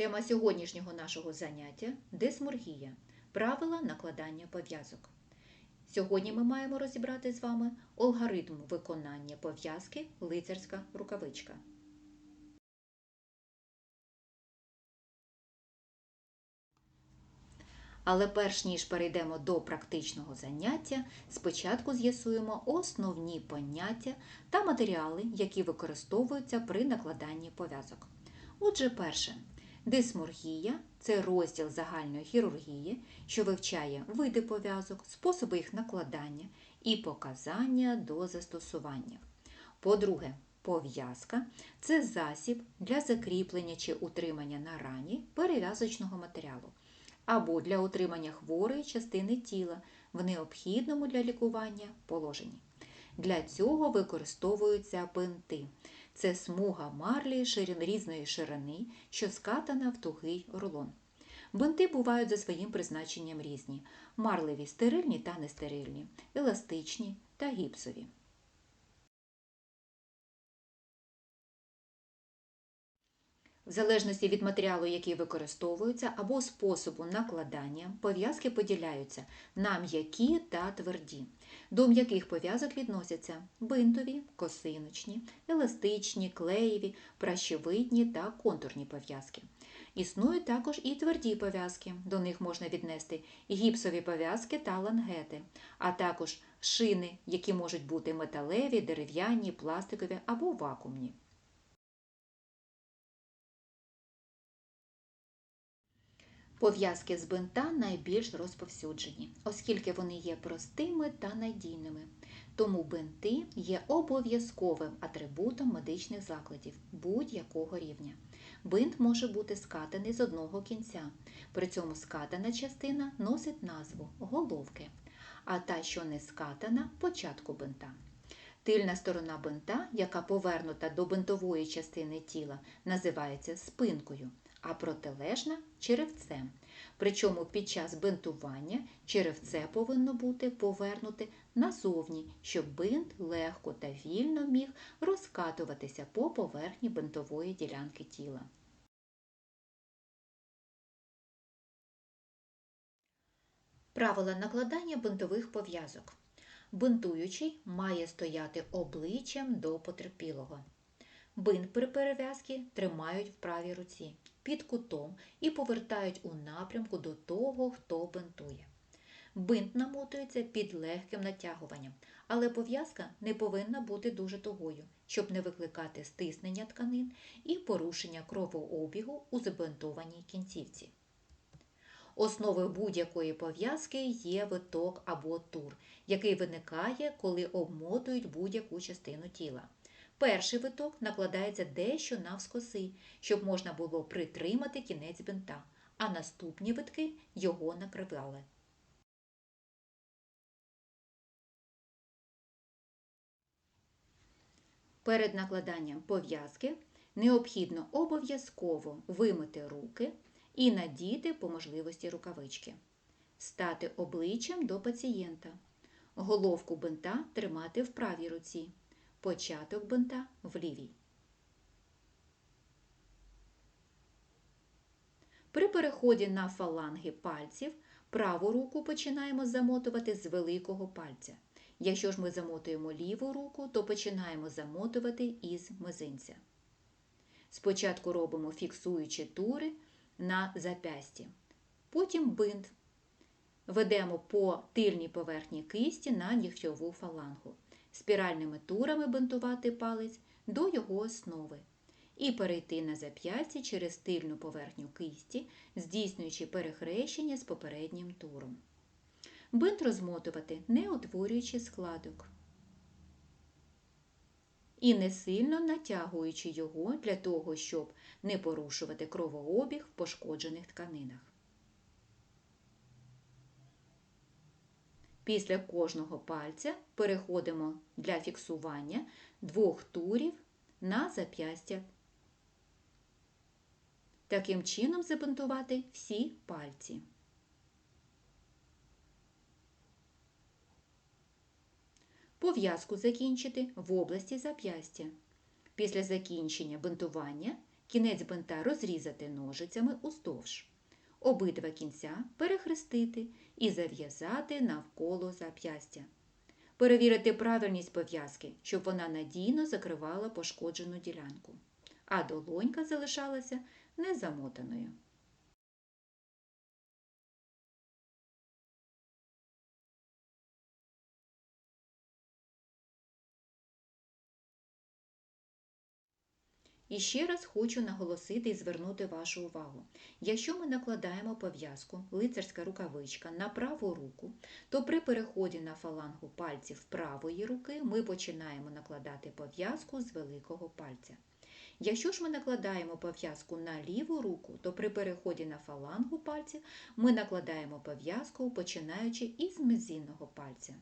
Тема сьогоднішнього нашого заняття дисморгія. Правила накладання пов'язок. Сьогодні ми маємо розібрати з вами алгоритм виконання пов'язки лицарська рукавичка. Але перш ніж перейдемо до практичного заняття, спочатку з'ясуємо основні поняття та матеріали, які використовуються при накладанні пов'язок. Отже, перше, дисморгія це розділ загальної хірургії, що вивчає види пов'язок, способи їх накладання і показання до застосування. По-друге, пов'язка це засіб для закріплення чи утримання на рані перев'язочного матеріалу або для утримання хворої частини тіла в необхідному для лікування положенні. Для цього використовуються бинти. Це смуга марлі різної ширини, що скатана в тугий рулон. Бинти бувають за своїм призначенням різні: марливі стерильні та нестерильні, еластичні та гіпсові. В залежності від матеріалу, який використовується, або способу накладання, пов'язки поділяються на м'які та тверді. До м'яких пов'язок відносяться бинтові, косиночні, еластичні, клеєві, пращевидні та контурні пов'язки. Існують також і тверді пов'язки, до них можна віднести гіпсові пов'язки та лангети, а також шини, які можуть бути металеві, дерев'яні, пластикові або вакуумні. Пов'язки з бинта найбільш розповсюджені, оскільки вони є простими та надійними. Тому бинти є обов'язковим атрибутом медичних закладів будь-якого рівня. Бинт може бути скатаний з одного кінця, при цьому скатана частина носить назву головки, а та, що не скатана початку бинта. Тильна сторона бинта, яка повернута до бинтової частини тіла, називається спинкою а протилежна черевцем. Причому під час бинтування черевце повинно бути повернуте назовні, щоб бинт легко та вільно міг розкатуватися по поверхні бинтової ділянки тіла. Правила накладання бинтових пов'язок. Бинтуючий має стояти обличчям до потерпілого. Бинт при перев'язці тримають в правій руці під кутом і повертають у напрямку до того, хто бинтує. Бинт намотується під легким натягуванням, але пов'язка не повинна бути дуже тугою, щоб не викликати стиснення тканин і порушення кровообігу у забинтованій кінцівці. Основою будь-якої пов'язки є виток або тур, який виникає, коли обмотують будь-яку частину тіла. Перший виток накладається дещо навскоси, щоб можна було притримати кінець бинта, а наступні витки його накривали. Перед накладанням пов'язки необхідно обов'язково вимити руки і надіти по можливості рукавички, стати обличчям до пацієнта, головку бинта тримати в правій руці початок бинта в лівій. При переході на фаланги пальців праву руку починаємо замотувати з великого пальця. Якщо ж ми замотуємо ліву руку, то починаємо замотувати із мизинця. Спочатку робимо фіксуючі тури на запясті. Потім бинт. Ведемо по тильній поверхні кисті на нігтьову фалангу спіральними турами бинтувати палець до його основи і перейти на зап'ястя через тильну поверхню кисті, здійснюючи перехрещення з попереднім туром. Бинт розмотувати, не утворюючи складок. І не сильно натягуючи його для того, щоб не порушувати кровообіг в пошкоджених тканинах. Після кожного пальця переходимо для фіксування двох турів на зап'ястя. Таким чином забинтувати всі пальці. Пов'язку закінчити в області зап'ястя. Після закінчення бинтування Кінець бинта розрізати ножицями уздовж. Обидва кінця перехрестити і зав'язати навколо зап'ястя. Перевірити правильність пов'язки, щоб вона надійно закривала пошкоджену ділянку, а долонька залишалася незамотаною. І ще раз хочу наголосити і звернути вашу увагу. Якщо ми накладаємо пов'язку, лицарська рукавичка на праву руку, то при переході на фалангу пальців правої руки ми починаємо накладати пов'язку з великого пальця. Якщо ж ми накладаємо пов'язку на ліву руку, то при переході на фалангу пальця ми накладаємо пов'язку, починаючи із мизинного пальця.